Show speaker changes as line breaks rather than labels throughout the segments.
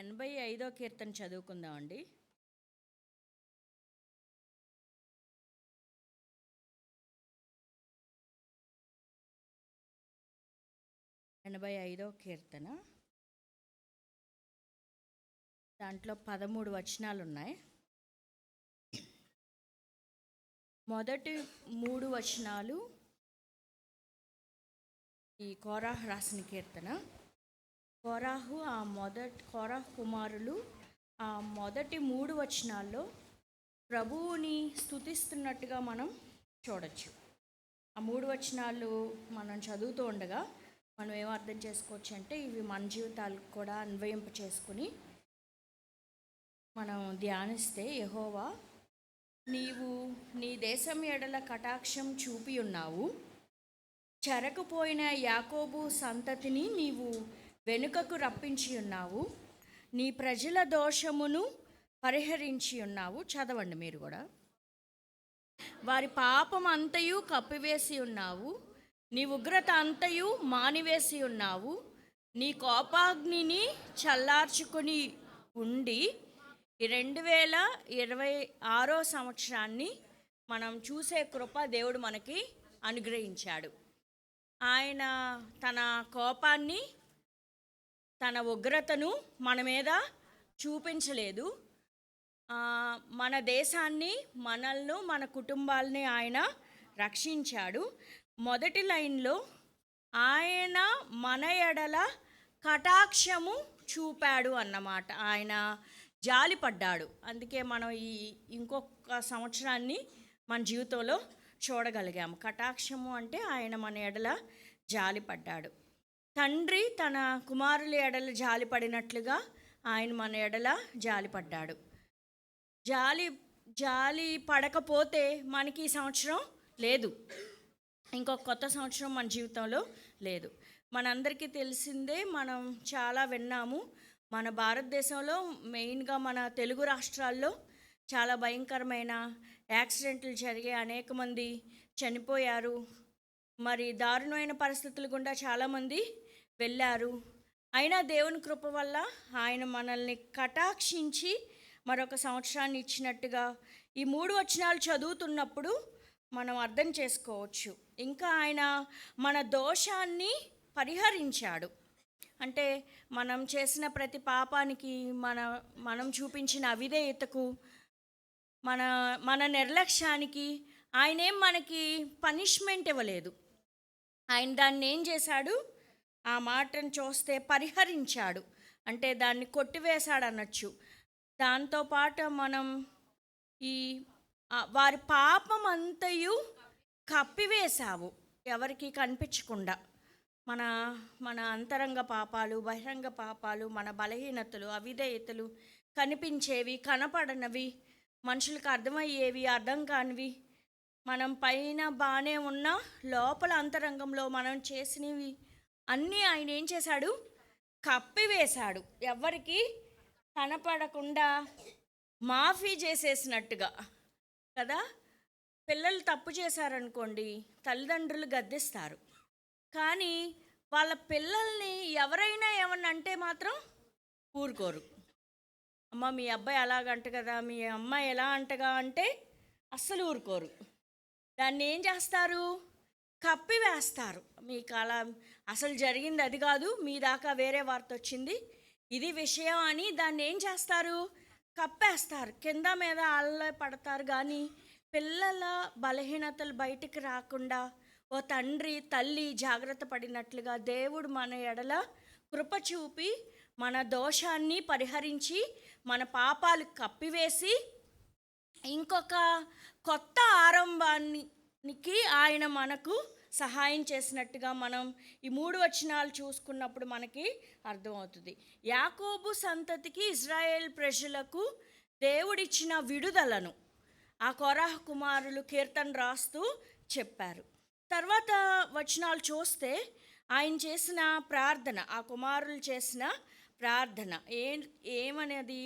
ఎనభై ఐదో కీర్తన చదువుకుందామండి. ఎనభై ఐదో కీర్తన. దాంట్లో పదమూడు వచనాలు ఉన్నాయి మొదటి మూడు వచనాలు ఈ కోరాహ్ రాసిన కీర్తన. కొరాహు ఆ మొదటి కొరాహు కుమారులు ఆ మొదటి మూడు వచనాల్లో ప్రభువుని స్తుతిస్తున్నట్టుగా మనం చూడొచ్చు. ఆ మూడు వచనాలు మనం చదువుతూ ఉండగా మనం ఏం అర్థం చేసుకోవచ్చు అంటే ఇవి మన జీవితాలకు కూడా అన్వయింప చేసుకుని మనం ధ్యానిస్తే యహోవా నీవు నీ దేశం ఎడల కటాక్షం చూపి ఉన్నావు చెరకుపోయిన యాకోబు సంతతిని నీవు వెనుకకు రప్పించి ఉన్నావు. నీ ప్రజల దోషమును పరిహరించి ఉన్నావు. చదవండి మీరు కూడా. వారి పాపం అంతయు కప్పివేసి ఉన్నావు. నీ ఉగ్రత అంతయు మానివేసి ఉన్నావు. నీ కోపాగ్నిని చల్లార్చుకొని ఉండి రెండు వేల ఇరవై ఆరో సంవత్సరాన్ని మనం చూసే కృప దేవుడు మనకి అనుగ్రహించాడు. ఆయన తన కోపాన్ని తన ఉగ్రతను మన మీద చూపించలేదు. మన దేశాన్ని మనల్ని మన కుటుంబాలని ఆయన రక్షించాడు. మొదటి లైన్లో ఆయన మన ఎడల కటాక్షము చూపాడు అన్నమాట. ఆయన జాలిపడ్డాడు అందుకే మనం ఈ ఇంకొక సంవత్సరాన్ని మన జీవితంలో చూడగలిగాము. కటాక్షము అంటే ఆయన మన ఎడల జాలిపడ్డాడు తండ్రి తన కుమారుల ఎడల జాలిపడినట్లుగా ఆయన మన ఎడల జాలిపడ్డాడు జాలి జాలి పడకపోతే మనకి ఈ సంవత్సరం లేదు. ఇంకొక కొత్త సంవత్సరం మన జీవితంలో లేదు. మనందరికీ తెలిసిందే మనం చాలా విన్నాము. మన భారతదేశంలో మెయిన్గా మన తెలుగు రాష్ట్రాల్లో చాలా భయంకరమైన యాక్సిడెంట్లు జరిగే అనేక మంది చనిపోయారు. మరి దారుణమైన పరిస్థితులు గుండా చాలామంది వెళ్ళారు. అయినా దేవుని కృప వల్ల ఆయన మనల్ని కటాక్షించి మరొక సంవత్సరాన్ని ఇచ్చినట్టుగా ఈ మూడు వచనాలు చదువుతున్నప్పుడు మనం అర్థం చేసుకోవచ్చు. ఇంకా ఆయన మన దోషాన్ని పరిహరించాడు. అంటే మనం చేసిన ప్రతి పాపానికి మన మనం చూపించిన అవిధేయతకు మన మన నిర్లక్ష్యానికి ఆయనేం మనకి పనిష్మెంట్ ఇవ్వలేదు. ఆయన దాన్ని ఏం చేశాడు? ఆ మాటను చూస్తే పరిహరించాడు. అంటే దాన్ని కొట్టివేశాడు అనొచ్చు దాంతోపాటు మనం ఈ వారి పాపం అంతయు కప్పివేశావు ఎవరికి కనిపించకుండా. మన మన అంతరంగ పాపాలు బహిరంగ పాపాలు మన బలహీనతలు అవిధేయతలు కనిపించేవి కనపడనవి మనుషులకు అర్థమయ్యేవి అర్థం కానివి మనం పైన బాగానే ఉన్నా లోపల అంతరంగంలో మనం చేసినవి అన్నీ ఆయన ఏం చేశాడు? కప్పివేశాడు ఎవరికి కనపడకుండా మాఫీ చేసేసినట్టుగా. కదా? పిల్లలు తప్పు చేశారనుకోండి తల్లిదండ్రులు గద్దిస్తారు. కానీ వాళ్ళ పిల్లల్ని ఎవరైనా ఏమన్నా అంటే మాత్రం ఊరుకోరు. అమ్మ మీ అబ్బాయి అలాగంట కదా మీ అమ్మాయి ఎలా అంటగా అంటే అస్సలు ఊరుకోరు. దాన్ని ఏం చేస్తారు? కప్పివేస్తారు మీకు అలా అసలు జరిగింది అది కాదు మీ దాకా వేరే వార్త వచ్చింది ఇది విషయం అని దాన్ని ఏం చేస్తారు? కప్పేస్తారు. కింద మీద అల్ల పడతారు కానీ పిల్లల బలహీనతలు బయటికి రాకుండా ఓ తండ్రి తల్లి జాగ్రత్త పడినట్లుగా దేవుడు మన ఎడల కృప చూపి మన దోషాన్ని పరిహరించి మన పాపాలు కప్పివేసి ఇంకొక కొత్త ఆరంభానికి ఆయన మనకు సహాయం చేసినట్టుగా మనం ఈ మూడు వచనాలు చూసుకున్నప్పుడు మనకి అర్థమవుతుంది. యాకోబు సంతతికి ఇజ్రాయేల్ ప్రజలకు దేవుడిచ్చిన విడుదలను ఆ కొరాహ కుమారులు కీర్తన రాస్తూ చెప్పారు. తర్వాత వచనాలు చూస్తే ఆయన చేసిన ప్రార్థన ఆ కుమారులు చేసిన ప్రార్థన ఏ ఏమనేది?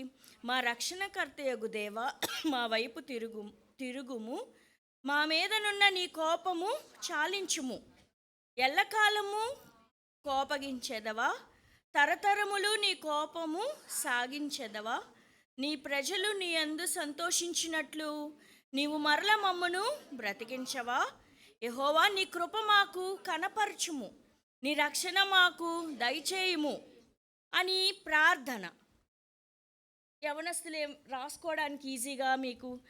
మా రక్షణకర్త యగు దేవ మా వైపు తిరుగు తిరుగుము మా మీదనున్న నీ కోపము చాలించుము. ఎల్లకాలము కోపగించేదవా? తరతరములు నీ కోపము సాగించెదవా? నీ ప్రజలు నీ అందు సంతోషించినట్లు నీవు మరల మమ్మను బ్రతికించవా? యహోవా నీ కృప మాకు కనపరచుము. నీ రక్షణ మాకు దయచేయుము అని ప్రార్థన. యవనస్తులు ఏం రాసుకోవడానికి ఈజీగా మీకు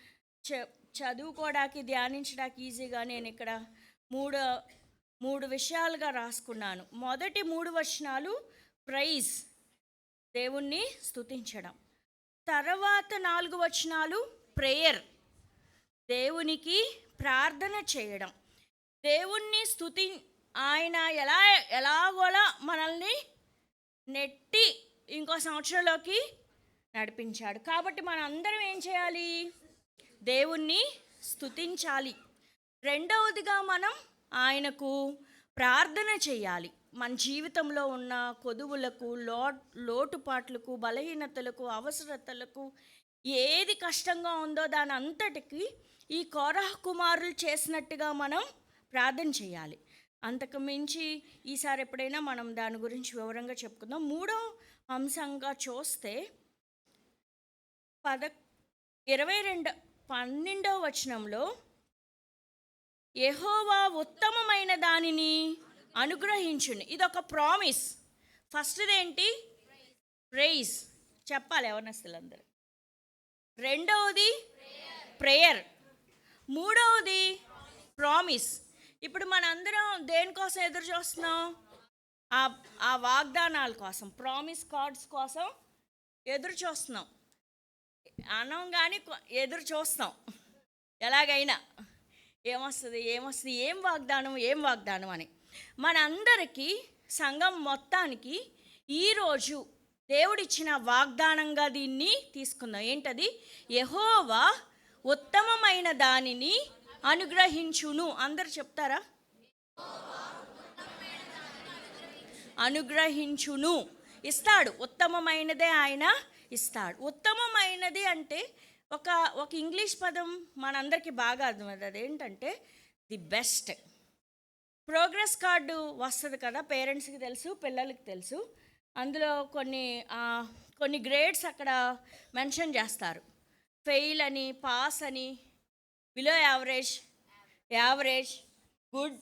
చె చదువుకోవడానికి ధ్యానించడానికి ఈజీగా నేను ఇక్కడ మూడు మూడు విషయాలుగా రాసుకున్నాను. మొదటి మూడు వచనాలు ప్రైజ్ దేవుణ్ణి స్తుతించడం. తర్వాత నాలుగు వచనాలు ప్రేయర్ దేవునికి ప్రార్థన చేయడం. దేవుణ్ణి స్థుతి ఆయన ఎలా ఎలాగోలా మనల్ని నెట్టి ఇంకో సంవత్సరంలోకి నడిపించాడు. కాబట్టి మనం అందరం ఏం చేయాలి? దేవుణ్ణి స్తుతించాలి. రెండవదిగా మనం ఆయనకు ప్రార్థన చేయాలి. మన జీవితంలో ఉన్న కొదువులకు లో లోటుపాట్లకు బలహీనతలకు అవసరతలకు ఏది కష్టంగా ఉందో దాని అంతటికి ఈ కోరహ కుమారులు చేసినట్టుగా మనం ప్రార్థన చేయాలి. అంతకు మించి ఈసారి ఎప్పుడైనా మనం దాని గురించి వివరంగా చెప్పుకుందాం. మూడో అంశంగా చూస్తే పద ఇరవై రెండు పన్నెండవ వచనంలో ఎహోవా ఉత్తమమైన దానిని అనుగ్రహించుని. ఇది ఒక ప్రామిస్ ఫస్ట్ది ఏంటి ప్రేయిస్ చెప్పాలి ఎవరినస్తులందరూ రెండవది ప్రేయర్. మూడవది ప్రామిస్. ఇప్పుడు మనందరం దేనికోసం ఎదురు చూస్తున్నాం? ఆ ఆ వాగ్దానాల కోసం ప్రామిస్ కార్డ్స్ కోసం ఎదురు చూస్తున్నాం. అనం కానీ కొ- ఎదురు చూస్తాం. ఎలాగైనా. ఏమొస్తుంది ఏమొస్తుంది ఏం వాగ్దానం ఏం వాగ్దానం అని. మనందరికీ సంఘం మొత్తానికి ఈరోజు దేవుడిచ్చిన వాగ్దానంగా దీన్ని తీసుకుందాం. ఏంటది? యహోవా ఉత్తమమైన దానిని అనుగ్రహించును. అందరు చెప్తారా? అనుగ్రహించును. ఇస్తాడు. ఉత్తమమైనదే ఆయన ఇస్తాడు. ఉత్తమమైనది అంటే ఒక ఒక ఇంగ్లీష్ పదం మనందరికీ బాగా అర్థమైంది అదేంటంటే ది బెస్ట్. ప్రోగ్రెస్ కార్డు వస్తుంది కదా పేరెంట్స్కి తెలుసు పిల్లలకి తెలుసు. అందులో కొన్ని కొన్ని గ్రేడ్స్ అక్కడ మెన్షన్ చేస్తారు. ఫెయిల్ అని పాస్ అని below average average good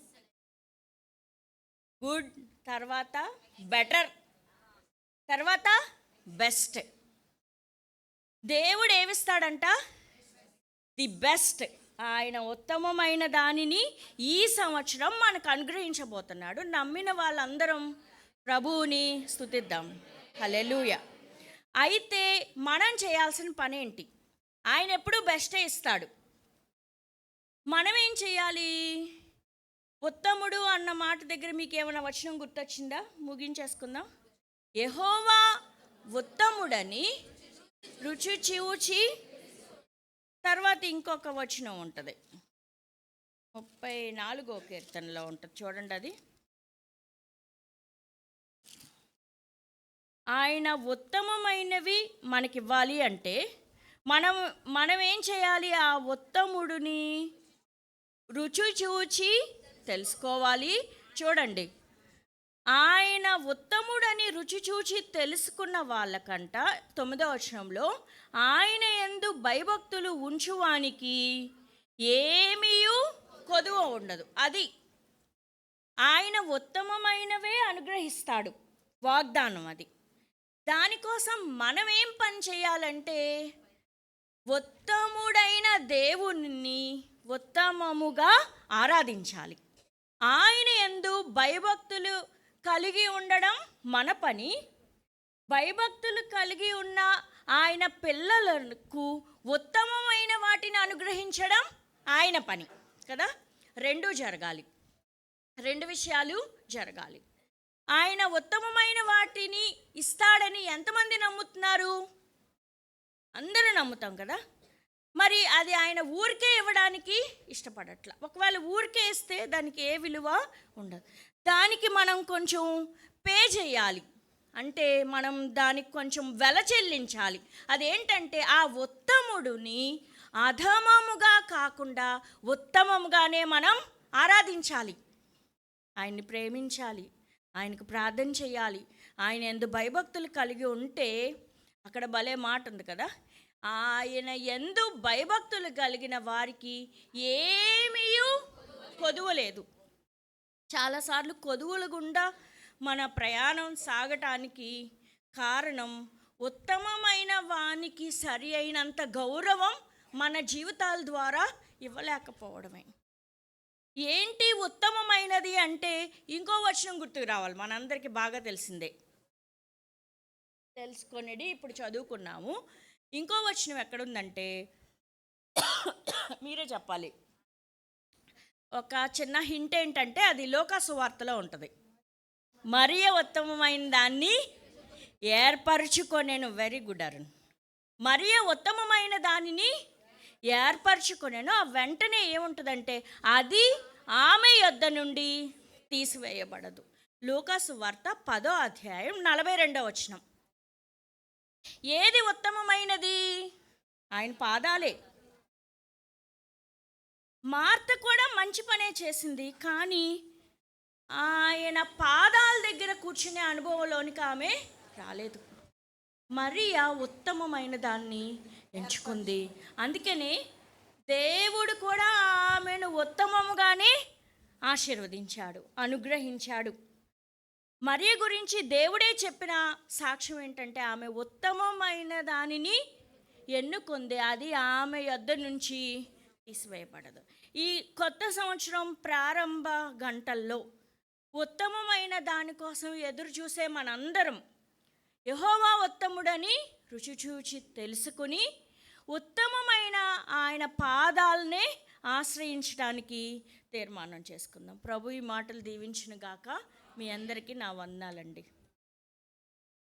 good తర్వాత బెటర్ తర్వాత బెస్ట్. దేవుడు ఏమిస్తాడంట ది బెస్ట్ ఆయన ఉత్తమమైన దానిని ఈ సంవత్సరం మనకు అనుగ్రహించబోతున్నాడు. నమ్మిన వాళ్ళందరం ప్రభువుని స్థుతిద్దాం. హల్లెలూయ. అయితే మనం చేయాల్సిన పని ఏంటి ఆయన ఎప్పుడూ బెస్టే ఇస్తాడు. మనం ఏం చేయాలి? ఉత్తముడు అన్న మాట దగ్గర మీకు ఏమైనా వచనం గుర్తొచ్చిందా? ముగించేసుకుందాం. యహోవా ఉత్తముడని రుచి చూచి తర్వాత ఇంకొక వచనం ఉంటుంది. ముప్పై నాలుగో కీర్తనలో ఉంటుంది. చూడండి అది. ఆయన ఉత్తమమైనవి మనకివ్వాలి అంటే మనం మనం ఏం చేయాలి? ఆ ఉత్తముడిని రుచి చూచి తెలుసుకోవాలి. చూడండి. ఆయన ఉత్తముడని రుచి చూచి తెలుసుకున్న వాళ్ళకంట తొమ్మిదో వచనంలో ఆయన ఎందు భయభక్తులు ఉంచువానికి ఏమీయూ కొదువ ఉండదు. అది ఆయన ఉత్తమమైనవే అనుగ్రహిస్తాడు. వాగ్దానం అది. దానికోసం మనం ఏం పని చేయాలంటే ఉత్తముడైన దేవుని ఉత్తమముగా ఆరాధించాలి. ఆయన ఎందు భయభక్తులు కలిగి ఉండడం మన పని. భయభక్తులు కలిగి ఉన్న ఆయన పిల్లలకు ఉత్తమమైన వాటిని అనుగ్రహించడం ఆయన పని కదా? రెండూ జరగాలి. రెండు విషయాలు జరగాలి. ఆయన ఉత్తమమైన వాటిని ఇస్తాడని ఎంతమంది నమ్ముతున్నారు? అందరూ నమ్ముతాం కదా? మరి అది ఆయన ఊరికే ఇవ్వడానికి ఇష్టపడట్ల. ఒకవేళ ఊరికే ఇస్తే దానికి ఏ విలువ ఉండదు. దానికి మనం కొంచెం పే చేయాలి. అంటే మనం దానికి కొంచెం వెల చెల్లించాలి. అదేంటంటే ఆ ఉత్తముడిని అధమముగా కాకుండా ఉత్తమముగానే మనం ఆరాధించాలి. ఆయన్ని ప్రేమించాలి. ఆయనకు ప్రార్థన చేయాలి. ఆయన ఎందు భయభక్తులు కలిగి ఉంటే అక్కడ భలే మాట ఉంది కదా. ఆయన ఎందు భయభక్తులు కలిగిన వారికి ఏమీ కొదువలేదు. లేదు చాలాసార్లు కొదువుల గుండా మన ప్రయాణం సాగటానికి కారణం ఉత్తమమైన వానికి సరి అయినంత గౌరవం మన జీవితాల ద్వారా ఇవ్వలేకపోవడమే. ఏంటి ఉత్తమమైనది అంటే ఇంకో వచనం గుర్తుకు రావాలి మనందరికీ బాగా తెలిసిందే. తెలుసుకొనిది ఇప్పుడు చదువుకున్నాము. ఇంకో వచనం ఎక్కడుందంటే మీరే చెప్పాలి. ఒక చిన్న హింట్ ఏంటంటే అది లోకాసు వార్తలో ఉంటుంది. మరియ ఉత్తమమైన దాన్ని ఏర్పరచుకొనేను. వెరీ గుడ్ అరుణ్ మరియ ఉత్తమమైన దానిని ఏర్పరచుకొనేను. ఆ వెంటనే ఏముంటుందంటే అది ఆమె యొద్ద నుండి తీసివేయబడదు. లూకాసు వార్త పదో అధ్యాయం నలభై రెండో వచనం. ఏది ఉత్తమమైనది? ఆయన పాదాలే. మార్త కూడా మంచి పనే చేసింది కానీ ఆయన పాదాల దగ్గర కూర్చునే అనుభవంలోనికి ఆమె రాలేదు. మరియా ఉత్తమమైన దాన్ని ఎంచుకుంది. అందుకని దేవుడు కూడా ఆమెను ఉత్తమముగానే ఆశీర్వదించాడు అనుగ్రహించాడు. మరియ గురించి దేవుడే చెప్పిన సాక్ష్యం ఏంటంటే ఆమె ఉత్తమమైన దానిని ఎన్నుకుంది. అది ఆమె యొద్ద నుంచి తీసివేయబడదు. ఈ కొత్త సంవత్సరం ప్రారంభ గంటల్లో ఉత్తమమైన దానికోసం ఎదురు చూసే మనందరం యహోవా ఉత్తముడని రుచి చూచి తెలుసుకుని ఉత్తమమైన ఆయన పాదాలనే ఆశ్రయించడానికి తీర్మానం చేసుకుందాం. ప్రభు ఈ మాటలు దీవించిన గాక మీ అందరికీ నా వందాలండి